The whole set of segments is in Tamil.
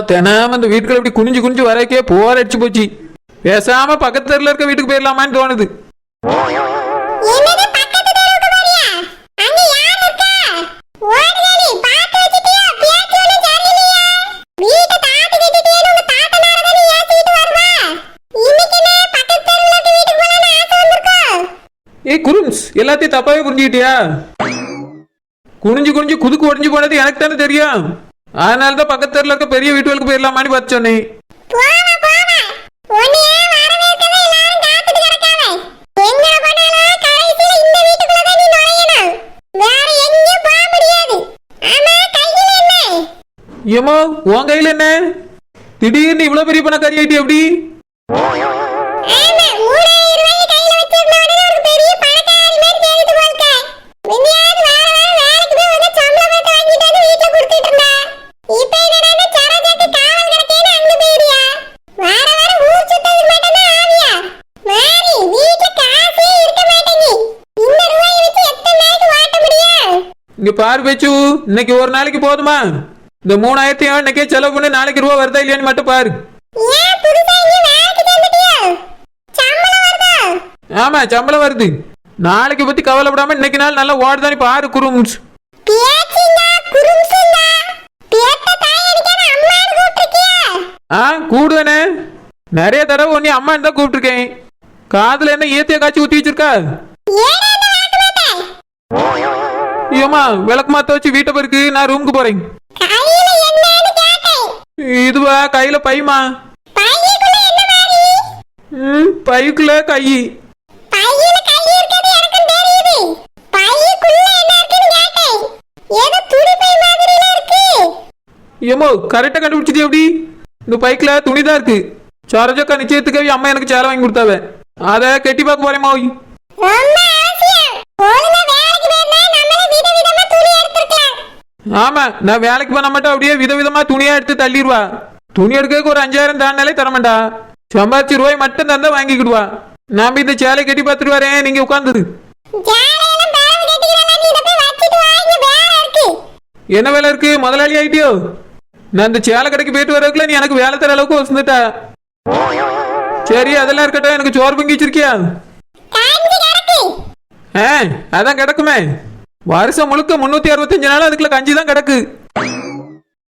சுப்பா தினமும் இந்த வீட்டுக்குள்ள இப்படி குனிஞ்சு குனிஞ்சு வரக்கே போர் அடிச்சு போச்சு. பேசாம பக்கத்து தெருல இருக்க வீட்டுக்கு போயிடலாமான்னு தோணுது. ஏய் குரும்ஸ் எல்லாத்தையும் தப்பாவே புரிஞ்சுக்கிட்டியா? குனிஞ்சு குனிஞ்சு குதுக்கு உடஞ்சு போனது எனக்கு தானே தெரியும். அதனால தான் பக்கத்து தெருல இருக்க பெரிய வீட்டுகளுக்கு போயிடலாமான்னு பார்த்து சொன்னேன். போவா போவா. உன்னையே வரவேற்கவே எல்லாரும் காத்துட்டு கிடக்காவே எங்க போனாலும் கடைசியில இந்த வீட்டுக்குள்ள தான் நீ நுழையணும். வேற எங்கேயும் போக முடியாது. ஆமா கையில என்ன? ஏமோ உன் கையில என்ன? திடீர்னு இவ்வளவு பெரிய பணக்காரி ஆயிட்டி எப்படி? இங்க பாரு பேச்சு இன்னைக்கு ஒரு நாளைக்கு போதுமா? இந்த மூணாயிரத்தையும் இன்னைக்கே செலவு பண்ணி நாளைக்கு ரூபா வருதா இல்லையான்னு மட்டும் பாரு. ஆமா சம்பளம் வருது. நாளைக்கு பத்தி கவலைப்படாம இன்னைக்கு நாள் நல்லா ஓடுதானே பாரு கூப்பிட்டிருக்கியா. ஆ கூடுவேனே. நிறைய தடவை ஒன்னி அம்மான்னு தான் கூப்பிட்டுருக்கேன். காதுல என்ன ஈத்திய காய்ச்சி ஊத்தி வச்சிருக்கா? ஏமா விளக்கு மாத்த வச்சு வீட்டை போயிருக்கு நான் ரூமுக்கு போறேன். இதுவா கையில பைமா? ம் பைக்குள்ள கை. ஏமோ கரெக்டா கண்டுபிடிச்சிட்டு எப்படி? இந்த பைக்ல துணி தான் இருக்கு. சரோஜக்கா நிச்சயத்துக்காக அம்மா எனக்கு சேலை வாங்கி கொடுத்தாவ. அதை கெட்டி பார்க்க போறேமா ரொம்ப அவசியம் ஒழுங்கா வேலைக்கு போயிருந்தா நம்மளே விதவிதமா துணி எடுத்திருக்கலாம் ஆமா நான் வேலைக்கு போன மட்டும் அப்படியே விதவிதமா துணியா எடுத்து தள்ளிடுவா. துணி எடுக்க ஒரு அஞ்சாயிரம் தாண்டாலே தரமாட்டா. சம்பாதிச்சு ரூபாய் மட்டும் தந்தா வாங்கிக்கிடுவா. நாம இந்த சேலை கட்டி பார்த்துட்டு வரேன் நீங்க உட்காந்துரு என்ன வேலை இருக்கு? முதலாளி ஆயிட்டியோ? நான் இந்த சேலை கடைக்கு போயிட்டு வரதுக்குள்ள நீ எனக்கு வேலை தர அளவுக்கு வசந்துட்டா சரி அதெல்லாம் இருக்கட்டும் எனக்கு சோறு பொங்கி வச்சிருக்கியா? ஆ அதான் கிடக்குமே. வருஷம் முழுக்க முன்னூத்தி அறுபத்தஞ்சு நாள் அதுக்குள்ள கஞ்சி தான் கிடக்கு.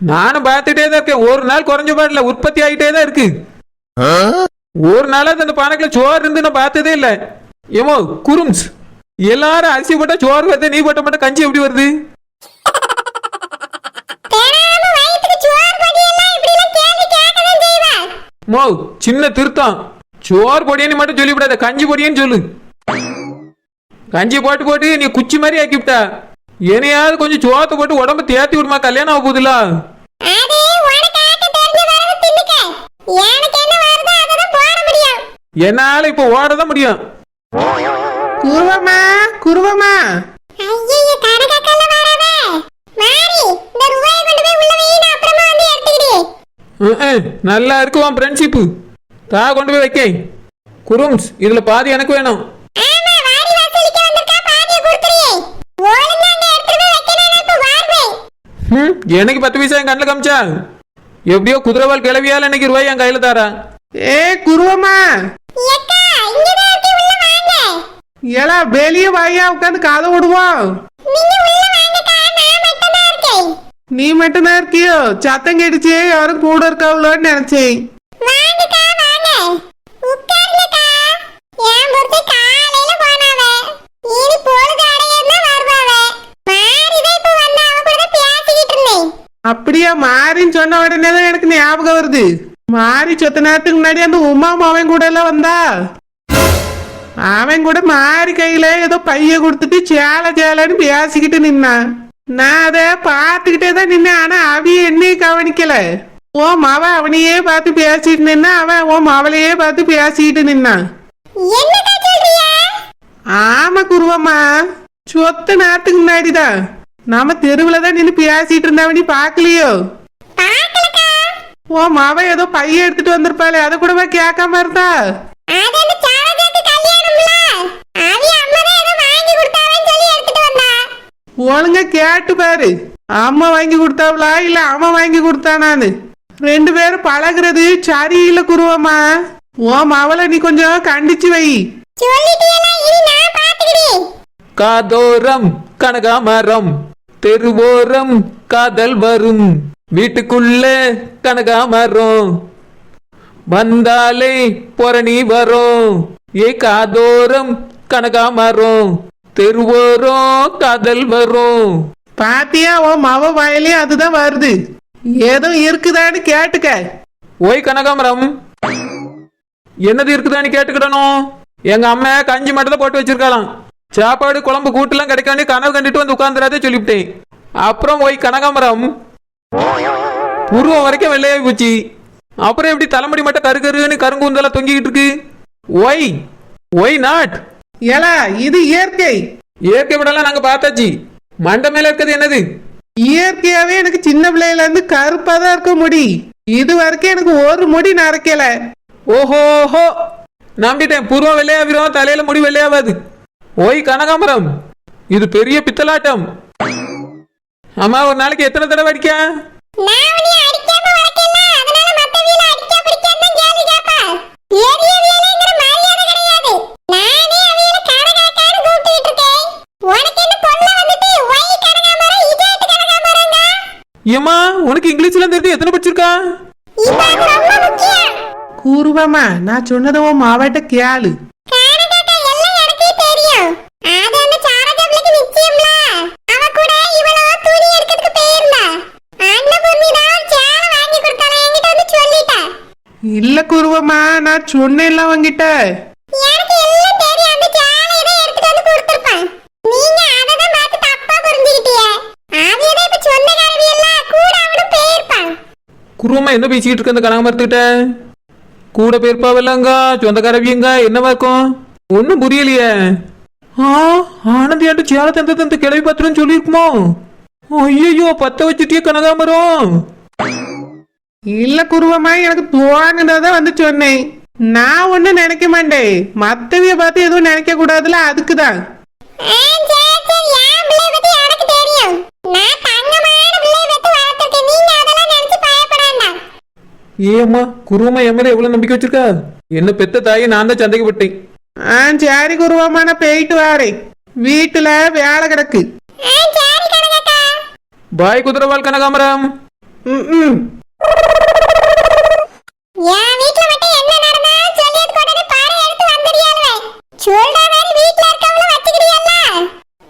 நானும் பார்த்துட்டே தான் இருக்கேன். ஒரு நாள் குறைஞ்ச பாடல உற்பத்தி ஆகிட்டே தான் இருக்கு. ஒரு நாளாவது அந்த பானைக்குள்ள சோறு இருந்து நான் பார்த்ததே இல்ல. ஏமோ குரும்ஸ். எல்லாரும் அரிசி போட்டா சோறு வருது நீ போட்ட மட்டும் கஞ்சி எப்படி வருது. மோ சின்ன திருத்தம். சோறு பொடியன்னு மட்டும் சொல்லிவிடாத கஞ்சி பொடியன்னு சொல்லு. கஞ்சி போட்டு போட்டு நீ குச்சி மாதிரி ஆக்கி விட்டா என்னையாவது கொஞ்சம் சோத்தை போட்டு உடம்பு தேத்தி விடுமா கல்யாணம் ஆக போகுதுல. என்னால இப்ப ஓடதான் முடியும். குருவமா குருவமா ஐயையோ, கணக்காக்கல்ல வரவே. மாறி, இந்த ரூபாயை கொண்டு போய் உள்ள வை, நான் அப்புறமா வந்து எடுத்துக்கிறேன். ம், ம், நல்லா இருக்கு உன் ஃப்ரெண்ட்ஷிப்பு தா கொண்டு போய் வைக்க குரும்ஸ் இதுல பாதி எனக்கு வேணும் ஆமா, வாரி வசூலிக்க வந்திருக்கா, பாதியை கொடுத்துறியே. ஒழுங்கா அங்க எடுத்துட்டு போய் வைக்க நான் இப்ப வாருவேன். ம், எனக்கு பத்து பைசா என் கண்ணில் காமிச்சா? எப்படியோ குதிரைவால் கிளவியால இன்னைக்கு ரூபாய் என் கையில தாரா? ஏ குருவமா. ஏலா வெளியே வாயா உட்காந்து கதை விடுவோம். நீ மட்டும்தான் இருக்கியோ? சத்தம் கேட்டுச்சு யாரும் கூட இருக்காவளோன்னு நினைச்சேன். அப்படியா? மாறின்னு சொன்ன உடனே தான் எனக்கு ஞாபகம் வருது. மாறி சொத்த நேரத்துக்கு முன்னாடி அந்த உமா அவன் கூட எல்லாம் வந்தா? அவன் கூட மாறி கையில ஏதோ பைய கொடுத்துட்டு சேலை சேலைன்னு பேசிக்கிட்டு நின்னான் நான் அதை பார்த்துக்கிட்டே தான் நின்னேன் ஆனா அவிய என்னையும் கவனிக்கல. ஓ மவ அவனையே பார்த்து பேசிட்டு நின்னா அவன் ஓ மவளையே பார்த்து பேசிக்கிட்டு நின்னான்? ஆமா குருவம்மா சொத்த நேரத்துக்கு முன்னாடிதான் நாம தெருவுல தான் நின்று பேசிட்டு இருந்தா நீ பாக்கலையோ பார்க்கலக்கா. ஓ மாவ ஏதோ பைய எடுத்துட்டு வந்திருப்பாளே அதை கூடவா கேட்காம இருந்தா? அம்மா. ஒழுங்கா கேட்டு பாரு. அம்மா வாங்கி கொடுத்தாவளா இல்ல அவன் வாங்கி கொடுத்தானான்னு? ரெண்டு பேரும் பழகுறது சரியில்லை குருவம்மா. உன் மவளை நீ கொஞ்சம் கண்டிச்சு வை. காதோரம் கனகாமரம். தெருவோரம் காதல் வரும். வீட்டுக்குள்ள கனகாமரம். வந்தாலே பொரணி வரும். ஏ காதோரம் கனகாமரம். தெருவோரம் காதல் வரும். பாத்தியா உன் மவ வாயிலையும் அதுதான் வருது. ஏதோ இருக்குதான்னு கேட்டுக்க. ஓய் கனகாமரம். என்னது இருக்குதான்னு கேட்டுக்கிடணும். எங்க அம்மா கஞ்சி மட்டும் போட்டு வச்சிருக்கலாம் சாப்பாடு குழம்பு கூட்டுலாம் கிடைக்காண்டி கனவு கண்டுட்டு வந்து உட்காந்துடாதே சொல்லிவிட்டேன். அப்புறம் ஓய் கனகாமரம் உருவம் வரைக்கும் வெள்ளையாகி போச்சு. அப்புறம் எப்படி தலைமுடி மட்டும் கரு கருன்னு கருங்குந்தெல்லாம் தொங்கிக்கிட்டு இருக்கு? ஒய் ஒய் நாட் ஏலா இது இயற்கை. இயற்கை விடலாம் நாங்க பார்த்தாச்சு. மண்டை மேல இருக்கிறது என்னது? இயற்கையாவே எனக்கு சின்ன பிள்ளையில இருந்து கருப்பா தான் இருக்க முடி. இது வரைக்கும் எனக்கு ஒரு முடி நரைக்கல. ஓஹோஹோ. நம்பிட்டேன். புருவம் வெள்ளையாவிரும் தலையில முடி வெள்ளையாவாது ஓய் கனகாமரம் இது பெரிய பித்தலாட்டம். அம்மா ஒரு நாளைக்கு எத்தனை தடவை அடிக்க? இருக்கேன். உனக்கு இங்கிலீஷ்ல தெரிஞ்சு எத்தனை படிச்சிருக்கா? கூறுவாமா நான் சொன்னதை உன் மாவட்ட கேளு கனகாக்கா எல்லாம் எனக்கே தெரியும் அது அந்த சாரஜாப்லக்கு நிச்சயம்ல அவ கூட இவளோ துணி எடுக்கிறதுக்கு போயிருந்தா அன்னபூர்ணி தான் சேலை வாங்கி கொடுத்தாளா என்கிட்ட வந்து சொல்லிட்டா இல்ல குருவம்மா நான் சொன்னேன்ல அவங்கிட்ட எனக்கு எல்லாம் தெரியும் அந்த சேலையை தான் எடுத்துட்டு வந்து கொடுத்திருப்பான் நீங்க அதை தான் பார்த்து தப்பா புரிஞ்சுக்கிட்டீங்க ஆவியதான் இப்ப சொன்ன கல்வி எல்லாம் கூட அவனும் போயிருப்பான். குருவமா என்ன பேசிக்கிட்டு இருக்க அந்த கனகாமரத்துக்கிட்ட? கூட பேர்ப்பாவெல்லாங்க சொந்தக்காரவியங்க என்னவா இருக்கும்? ஒன்றும் புரியலையே. ஆ ஆனந்தியாண்டு சேலை தந்த தந்த கிளவி பத்திரம் சொல்லியிருக்குமோ? ஐயோ பத்த வச்சுட்டியே கனகாமரம். இல்ல குருவம்மா எனக்கு தோணுனதான் வந்து சொன்னேன். நான் ஒண்ணும் நினைக்க மாட்டேன். மத்தவிய பார்த்து எதுவும் நினைக்க கூடாதுல அதுக்குதான். ஏம்மா குருவமா என் மேல எவ்வளவு நம்பிக்கை வச்சிருக்கா? என்ன பெத்த தாயை நான் தான் சந்தேகப்பட்டேன் ஆ சரி குருவம்மா நான் போயிட்டு வாரேன். வீட்டுல வேலை கிடக்கு. பாய் குதிரவாள் கனகாமரம். ம், ம். என் வீட்ல மட்டும் என்ன நடந்தாலும் சொல்லியது உடனே பாறை எடுத்து வந்துடியாளுவே. சொல்ற மாதிரி வீட்ல இருக்கவங்கள வச்சுக்கிடியல்ல.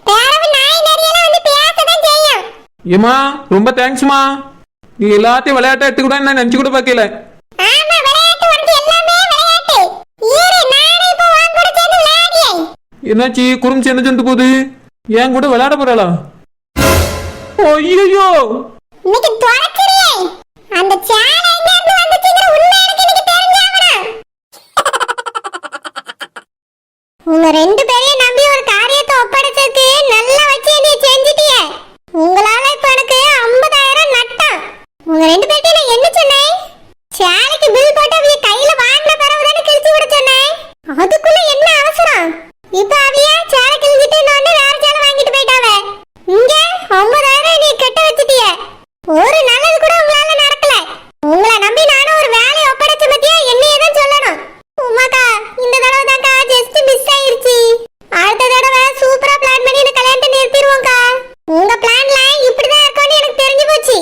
பேரவு நாய் நரியெல்லாம் வந்து பேசதான் செய்யும். ஏம்மா ரொம்ப தேங்க்ஸ்மா. நீ எல்லாத்தையும் விளையாட்டை எடுத்துக்கூட நான் நினைச்சு கூட பார்க்கல. ஆமா விளையாட்டு உனக்கு எல்லாமே விளையாட்டு. இரு நானே இப்போ உன் கூட சேர்ந்து விளையாடியேன் என்னாச்சு குறும் என்ன சென்று போகுது? என் கூட விளையாட போறாளா? ஐயோ இன்னைக்கு அந்த சேலை எங்க இருந்து வந்துச்சுங்கிற உண்மை எனக்கு இன்னைக்கு தெரிஞ்சாகணும் உங்க ரெண்டு பேரையும் நம்பி ஒரு காரியத்தை ஒப்படைச்சதுக்கு நல்லா வச்சு நீ செஞ்சிட்டிய. உங்களால இப்ப எனக்கு 50000 நட்டம். உங்க ரெண்டு பேர்ட்டையும் நான் என்ன சொன்னேன் சேலைக்கு பில் போட்டு அவிய கையில வாங்கின பிறகு தானே கிழிச்சு விட சொன்னேன் அதுக்குள்ள என்ன அவசரம் இப்ப அவிய சேலை கிழிஞ்சிட்டு இன்னொன்னு வேற சேலை வாங்கிட்டு போயிட்டாவ இங்க 50000 நீ கெட்ட வச்சிட்டிய ஒரு நல்லது கூட உங்களால நடக்கல உங்களை நம்பி நானும் ஒரு வேலையை ஒப்படைச்ச பத்தியா என்னையே தான் சொல்லணும் உமாக்கா இந்த தடவை தான்க்கா ஜஸ்ட் மிஸ் ஆயிருச்சு அடுத்த தடவை சூப்பரா பிளான் பண்ணி இந்த கல்யாணத்தை நிறுத்திடுவோம்க்கா உங்க பிளான்ல இப்படிதான் இருக்கும்னு எனக்கு தெரிஞ்சு போச்சு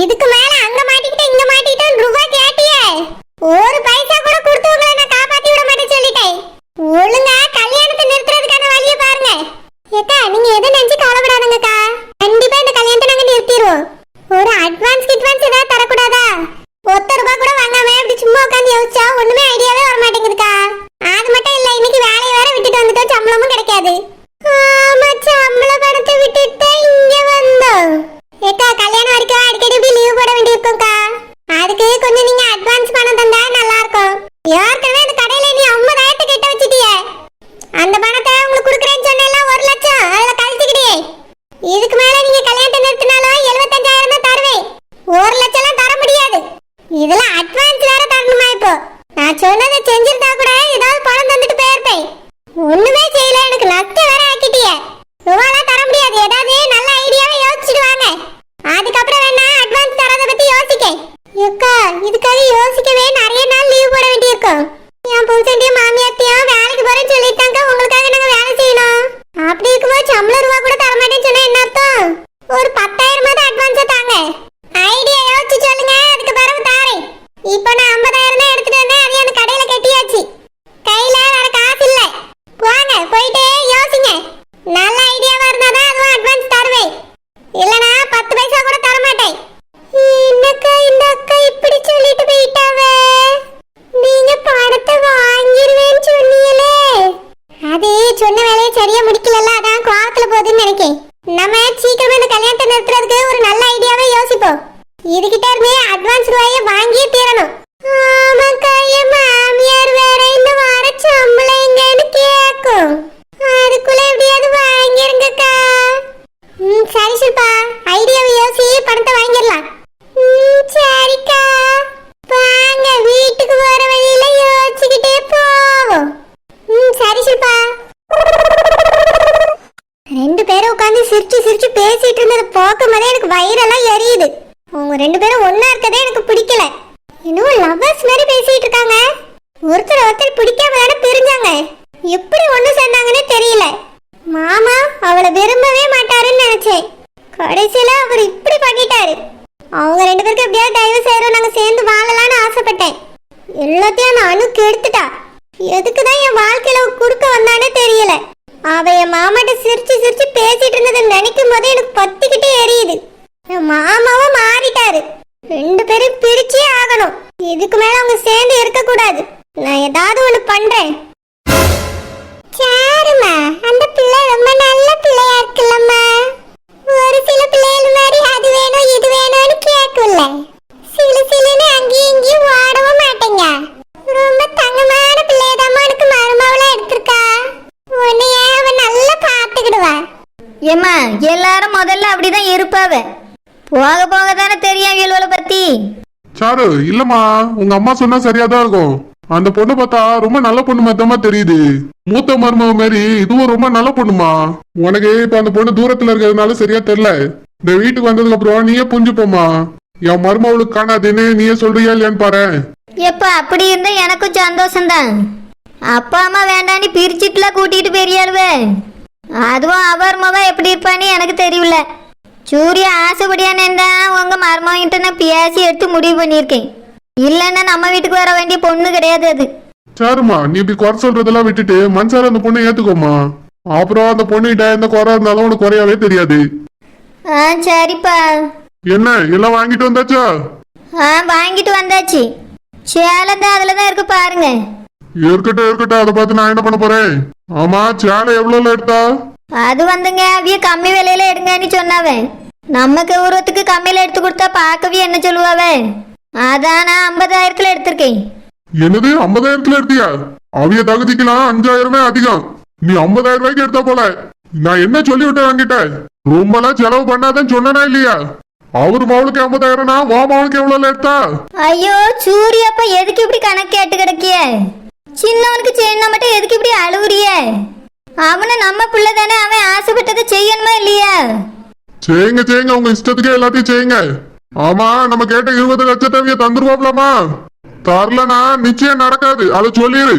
இதுக்கு மேல அங்க மாட்டிக்கிட்டு இங்க மாட்டிக்கிட்டு ரூபாய் கேட்டியே ஒரு பைசா கூட கொடுத்து உங்களை நான் காப்பாத்தி விட மாட்டேன் சொல்லிட்டேன் ஒழுங்கா கல்யாணத்தை நிறுத்துறதுக்கான வழியை பாருங்க ஏக்கா நீங்க எதை நினைச்சு கவலைப்படாதுங்கக்கா கண்டிப்பா இந்த கல்யாணத்தை நாங்க நிறுத்திடுவோம் ஒரு அட்வான்ஸ் கிட்வான்ஸ் ஏதாவது தரக்கூடாதா ஒத்த ரூபாய் கூட வாங்காம இப்படி சும்மா உட்காந்து யோசிச்சா ஒண்ணுமே ஐடியாவே வர மாட்டேங்குதுக்கா அது மட்டும் இல்ல இன்னைக்கு வேலையை வேற விட்டுட்டு வந்துட்டோம். சம்பளமும் கிடைக்காது ஆமா சம்பள பணத்தை விட்டுட்டு தான் இங்க வந்தோம் ஏக்கா கல்யாணம் வரைக்கும் அடிக்கடி இப்படி லீவ் போட வேண்டியிருக்கும்க்கா அதுக்கு கொஞ்சம் நீங்க அட்வான்ஸ் பணம் தந்தா நல்லா இருக்கும் ஏற்கனவே அந்த கடையில நீ ஐம்பதாயிரத்தை கெட்ட வச்சிட்டியே அந்த பணத்தை உங்களுக்கு கொடுக்குறேன்னு சொன்னேன்ல ஒரு லட்சம் அதுல கழிச்சுக்கிட்டே இதுக்கு மேல நீங்க கல்யாணத்தை நிறுத்தினாலும் எழுபத்தஞ்சாயிரம் தான் தருவேன் ஒரு லட்சம்லாம் தர முடியாது இதுல அட்வான்ஸ் வேற தரணுமா இப்போ நான் சொன்னதை செஞ்சிருந்தா கூட ஏதாவது பணம் தந்துட்டு போயிருப்பேன் ஒண்ணுமே செய்யல எனக்கு நஷ்டம் வேற ஆக்கிட்டிய ரூபாலாம் தர முடியாது ஏதாவது நல்ல ஐடியாவை யோசிச்சுட்டு வாங்க சிரிச்சு சிரிச்சு பேசிட்டு இருந்தது பார்க்கும் எனக்கு வயிறெல்லாம் எரியுது. அவங்க ரெண்டு பேரும் ஒன்னா இருக்கதே எனக்கு பிடிக்கல. இன்னும் லவ்வர்ஸ் மாதிரி பேசிட்டு இருக்காங்க ஒருத்தர் ஒருத்தர் பிடிக்காம தானே பிரிஞ்சாங்க எப்படி ஒண்ணு சேர்ந்தாங்கன்னு தெரியல மாமா அவளை விரும்பவே மாட்டாருன்னு நினைச்சேன் கடைசியில அவர் இப்படி பண்ணிட்டாரு அவங்க ரெண்டு பேருக்கு எப்படியாவது டைவர்ஸ் ஆயிரும் நாங்க சேர்ந்து வாழலாம்னு ஆசைப்பட்டேன் எல்லாத்தையும் அந்த அணு கெடுத்துட்டா எதுக்கு தான் என் வாழ்க்கையில அவ குறுக்க வந்தானே தெரியல அவ என் மாமாட்ட சிரிச்சு சிரிச்சு பேசிட்டு இருந்ததை நினைக்கும் போதே எனக்கு பத்திக்கிட்டே எரியுது என் மாமாவும் மாறிட்டாரு ரெண்டு பேரும் பிரிச்சே ஆகணும் இதுக்கு மேல அவங்க சேர்ந்து இருக்க கூடாது நான் ஏதாவது ஒண்ணு பண்றேன் சாருமா அந்த பிள்ளை ரொம்ப நல்ல பிள்ளையா இருக்குல்லம்மா ஒரு சில பிள்ளைகள் மாதிரி அது வேணும் இது வேணும்னு கேட்கும்ல சிலு சிலுன்னு அங்கேயும் இங்கேயும் ஓடவும் மாட்டேங்க ரொம்ப தங்கமான பிள்ளையதாம்மா எனக்கு மருமவளா எடுத்திருக்கா உன்னைய அவன் நல்லா பார்த்துக்கிடுவா ஏம்மா எல்லாரும் முதல்ல இருப்பாவ போக போக தானே தெரியும் இவளை பத்தி. சாரு இல்லம்மா. உங்க அம்மா சொன்னா சரியா தான் இருக்கும். அந்த பொண்ணு பார்த்தா ரொம்ப நல்ல பொண்ணு மத்தமா தெரியுது. மூத்த மருமக மாதிரி இதுவும் ரொம்ப நல்ல பொண்ணுமா? உனக்கு இப்ப அந்த பொண்ணு தூரத்துல இருக்கிறதுனால சரியா தெரியல. இந்த வீட்டுக்கு வந்ததுக்கு அப்புறம் நீயே புரிஞ்சுப்போமா என் மருமவளுக்கு காணாதுன்னு நீயே சொல்றியா இல்லையான்னு பாரு. எப்ப அப்படி இருந்தா எனக்கும் சந்தோஷம்தான். அப்பா அம்மா வேண்டான்னு பிரிச்சுட்டுல கூட்டிட்டு பெரியாளுவே அதுவும் அவர் மவ எப்படி இருப்பான்னு எனக்கு தெரியல சூர்யா ஆசைப்படியானே தான் உங்க மருமகிட்ட நான் பேசி எடுத்து முடிவு பண்ணியிருக்கேன். இல்லைன்னா நம்ம வீட்டுக்கு வர வேண்டிய பொண்ணு கிடையாது அது. சாருமா நீ இப்படி குறை சொல்றதெல்லாம் விட்டுட்டு மனசார அந்த பொண்ணை ஏத்துக்கோமா அப்புறம் அந்த பொண்ணுகிட்ட எந்த குறை இருந்தாலும் உனக்கு குறையாவே தெரியாது. ஆ சரிப்பா. என்ன எல்லாம் வாங்கிட்டு வந்தாச்சா? ஆ வாங்கிட்டு வந்தாச்சு. சேலை தான் அதில் தான் இருக்கு பாருங்க. இருக்கட்டும் இருக்கட்டும் அதை பார்த்து நான் என்ன பண்ண போறேன்? ஆமா சேலை எவ்வளவுல எடுத்தா? அது வந்துங்க அவிய கம்மி விலையில எடுங்கன்னு சொன்னாவே. நமக்கு உருவத்துக்கு கம்மியில எடுத்து கொடுத்தா பார்க்கவே என்ன சொல்லுவாவே? அதான் நான் ஐம்பதாயிரத்துல எடுத்திருக்கேன். என்னது ஐம்பதாயிரத்துல எடுத்தியா? அவிய தகுதிக்கலாம் அஞ்சாயிரமே அதிகம். நீ ஐம்பதாயிரம் ரூபாய்க்கு எடுத்தா போல. நான் என்ன சொல்லி விட்டேன் வாங்கிட்ட ரொம்பலாம் செலவு பண்ணாதன்னு சொன்னனா இல்லையா? அவர் மவளுக்கு ஐம்பதாயிரம்னா வா மவளுக்கு எவ்வளவு எடுத்தா? ஐயோ சூரியப்பா எதுக்கு இப்படி கணக்கு கேட்டு கிடக்கிய? சின்னவனுக்கு செய்யணும் மட்டும் எதுக்கு இப்படி அழுவுறிய? அவனும் நம்ம பிள்ளை தானே அவன் ஆசைப்பட்டதை செய்யணுமா இல்லையா? செய்யுங்க செய்யுங்க உங்க இஷ்டத்துக்கே எல்லாத்தையும் செய்யுங்க ஆமா நம்ம கேட்ட இருபது லட்சத்தவிய தந்துருவாப்லமா தரலனா நிச்சயம் நடக்காது அதை சொல்லிடு